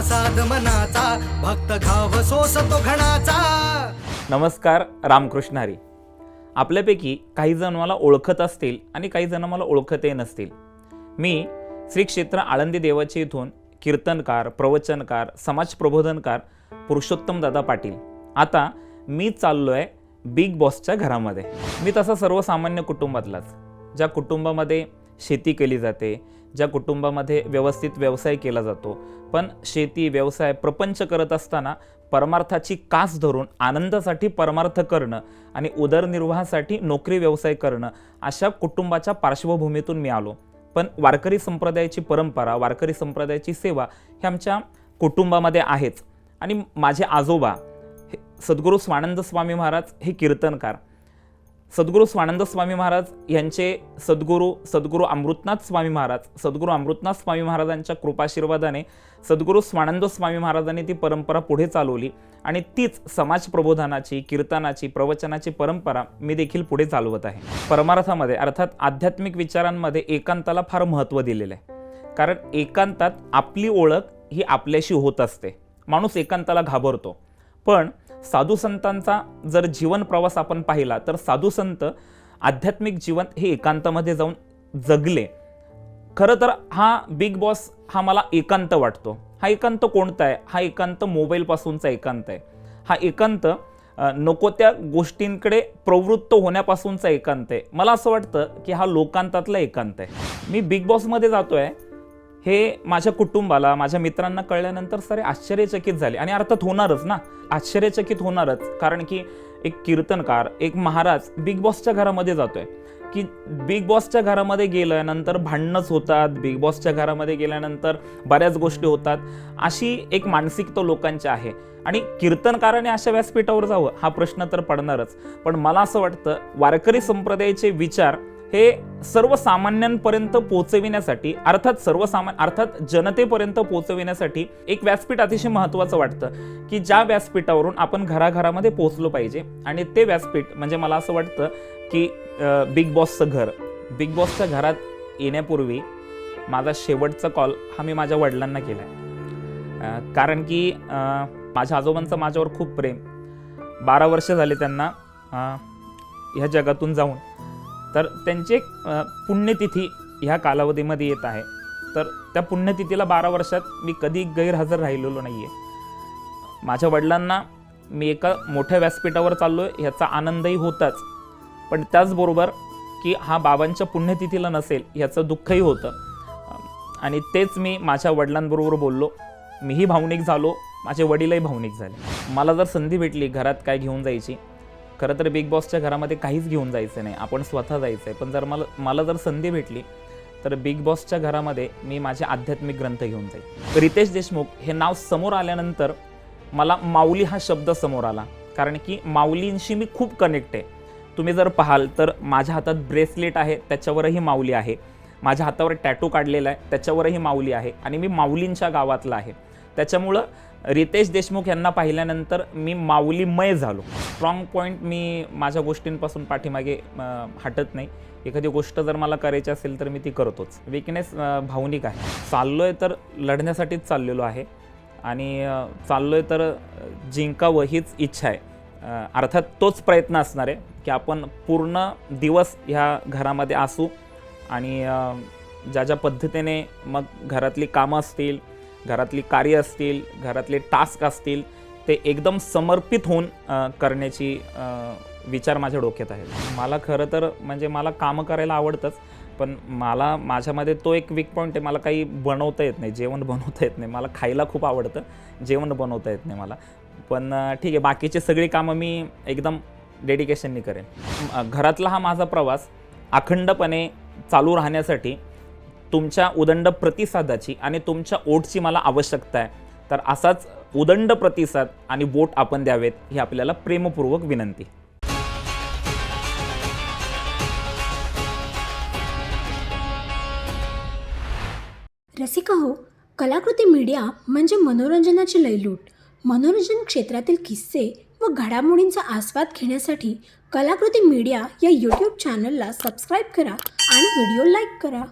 प्रसाद मनाचा भक्त घाव सोसतो घणाचा. नमस्कार रामकृष्ण हरी. आपल्यापैकी काही जण मला ओळखत असतील आणि काही जण मला ओळखतही नसतील. मी श्री क्षेत्र आळंदी देवाचे इथून कीर्तनकार प्रवचनकार समाज प्रबोधनकार पुरुषोत्तम दादा पाटील. आता मी चाललो आहे बिग बॉसच्या घरामध्ये. मी तसा सर्वसामान्य कुटुंबातलाच. ज्या कुटुंबामध्ये शेती केली जाते ज्या कुटुंबामध्ये व्यवस्थित व्यवसाय केला जातो पण शेती व्यवसाय प्रपंच करत असताना परमार्थाची कास धरून आनंदासाठी परमार्थ करणं आणि उदरनिर्वाहासाठी नोकरी व्यवसाय करणं अशा कुटुंबाच्या पार्श्वभूमीतून मी आलो. पण वारकरी संप्रदायाची परंपरा वारकरी संप्रदायाची सेवा हे आमच्या कुटुंबामध्ये आहेच. आणि माझे आजोबा हे सद्गुरू स्वानंद स्वामी महाराज हे कीर्तनकार. सद्गुरू स्वानंद स्वामी महाराज यांचे सद्गुरू सद्गुरू अमृतनाथ स्वामी महाराज सद्गुरू अमृतनाथ स्वामी महाराजांच्या कृपाशीर्वादाने सद्गुरू स्वानंद स्वामी महाराजांनी ती परंपरा पुढे चालवली आणि तीच समाज प्रबोधनाची कीर्तनाची प्रवचनाची परंपरा मी देखील पुढे चालवत आहे. परमार्थामध्ये अर्थात आध्यात्मिक विचारांमध्ये एकांताला फार महत्त्व दिलेलं आहे. कारण एकांतात आपली ओळख ही आपल्याशी होत असते. माणूस एकांताला घाबरतो. पण साधू संतांचा जर जीवन प्रवास आपण पाहिला तर साधू संत आध्यात्मिक जीवन हे एकांतामध्ये जाऊन जगले. खरं तर हा बिग बॉस हा मला एकांत वाटतो. हा एकांत कोणता आहे? हा एकांत मोबाईलपासूनचा एकांत आहे. हा एकांत नको त्या गोष्टींकडे प्रवृत्त होण्यापासूनचा एकांत आहे. मला असं वाटतं की हा लोकांतातला एकांत आहे. मी बिग बॉसमध्ये जातो आहे हे माझ्या कुटुंबाला माझ्या मित्रांना कळल्यानंतर सारे आश्चर्यचकित झाले. आणि अर्थात होणारच ना. आश्चर्यचकित होणारच. कारण की एक कीर्तनकार एक महाराज बिग बॉसच्या घरामध्ये जातोय. की बिग बॉसच्या घरामध्ये गेल्यानंतर भांडणंच होतात. बिग बॉसच्या घरामध्ये गेल्यानंतर बऱ्याच गोष्टी होतात. अशी एक मानसिकता लोकांची आहे. आणि कीर्तनकाराने अशा व्यासपीठावर जावं? हा प्रश्न तर पडणारच. पण मला असं वाटतं वारकरी संप्रदायाचे विचार हे सर्वसामान्यांपर्यंत पोहोचविण्यासाठी अर्थात सर्वसामान्य अर्थात जनतेपर्यंत पोहोचविण्यासाठी एक व्यासपीठ अतिशय महत्त्वाचं वाटतं की ज्या व्यासपीठावरून आपण घराघरामध्ये पोहोचलो पाहिजे. आणि ते व्यासपीठ म्हणजे मला असं वाटतं की बिग बॉसचं घर. बिग बॉसच्या घरात येण्यापूर्वी माझा शेवटचा कॉल हा मी माझ्या वडिलांना केला आहे कारण की माझ्या आजोबांचं माझ्यावर खूप प्रेम. बारा वर्ष झाले त्यांना ह्या जगातून जाऊन तर त्यांची एक पुण्यतिथी ह्या कालावधीमध्ये येत आहे. तर त्या पुण्यतिथीला बारा वर्षात मी कधी गैरहजर राहिलेलो नाही आहे माझ्या वडिलांना मी एका मोठ्या व्यासपीठावर चाललो आहे ह्याचा आनंदही होताच. पण त्याचबरोबर की हा बाबांच्या पुण्यतिथीला नसेल ह्याचं दुःखही होतं. आणि तेच मी माझ्या वडिलांबरोबर बोललो मीही भावनिक झालो माझे वडीलही भावनिक झाले. मला जर संधी भेटली घरात काय घेऊन जायची खरं तर बिग बॉसच्या घरामध्ये काहीच घेऊन जायचं नाही. आपण स्वतः जायचं आहे पण जर मला मला जर संधी भेटली तर बिग बॉसच्या घरामध्ये मी माझे आध्यात्मिक ग्रंथ घेऊन जाईल रितेश देशमुख हे नाव समोर आल्यानंतर मला माऊली हा शब्द समोर आला. कारण की माऊलींशी मी खूप कनेक्ट आहे. तुम्ही जर पाहाल तर माझ्या हातात ब्रेसलेट आहे त्याच्यावरही माऊली आहे. माझ्या हातावर टॅटू काढलेला आहे त्याच्यावरही माऊली आहे. आणि मी माऊलींच्या गावातला आहे. त्याच्यामुळं रितेश देशमुख यांना पाहिल्यानंतर मी माऊलीमय झालो. स्ट्रॉंग पॉईंट मी माझ्या गोष्टींपासून पाठीमागे हटत नाही. एखादी गोष्ट जर मला करायची असेल तर मी ती करतोच. विकनेस भावनिक आहे. चाललो आहे तर लढण्यासाठीच चाललेलो आहे. आणि चाललो आहे तर जिंकावं हीच इच्छा आहे. अर्थात तोच प्रयत्न असणार आहे की आपण पूर्ण दिवस ह्या घरामध्ये असू आणि ज्या ज्या पद्धतीने मग घरातली कामं असतील घरातली कार्य असतील घरातले टास्क असतील ते एकदम समर्पित होऊन करण्याची विचार माझ्या डोक्यात आहे मला खरं तर म्हणजे मला कामं करायला आवडतंच पण मला माझ्यामध्ये तो एक वीक पॉईंट आहे मला काही बनवता येत नाही जेवण बनवता येत नाही मला खायला खूप आवडतं जेवण बनवता येत नाही मला. पण ठीक आहे बाकीचे सगळी कामं मी एकदम डेडिकेशननी करेन. घरातला हा माझा प्रवास अखंडपणे चालू राहण्यासाठी तुमच्या उदंड प्रतिसादाची आणि तुमच्या ओटची मला आवश्यकता आहे. तर असाच उदंड प्रतिसाद आणि वोट आपण द्यावेत ही आपल्याला प्रेमपूर्वक विनंती. रसिका हो कलाकृती मीडिया म्हणजे मनोरंजनाची लयलूट. मनोरंजन क्षेत्रातील किस्से व घडामोडींचा आस्वाद घेण्यासाठी कलाकृती मीडिया या यूट्यूब चॅनलला सबस्क्राईब करा आणि व्हिडिओ लाईक करा.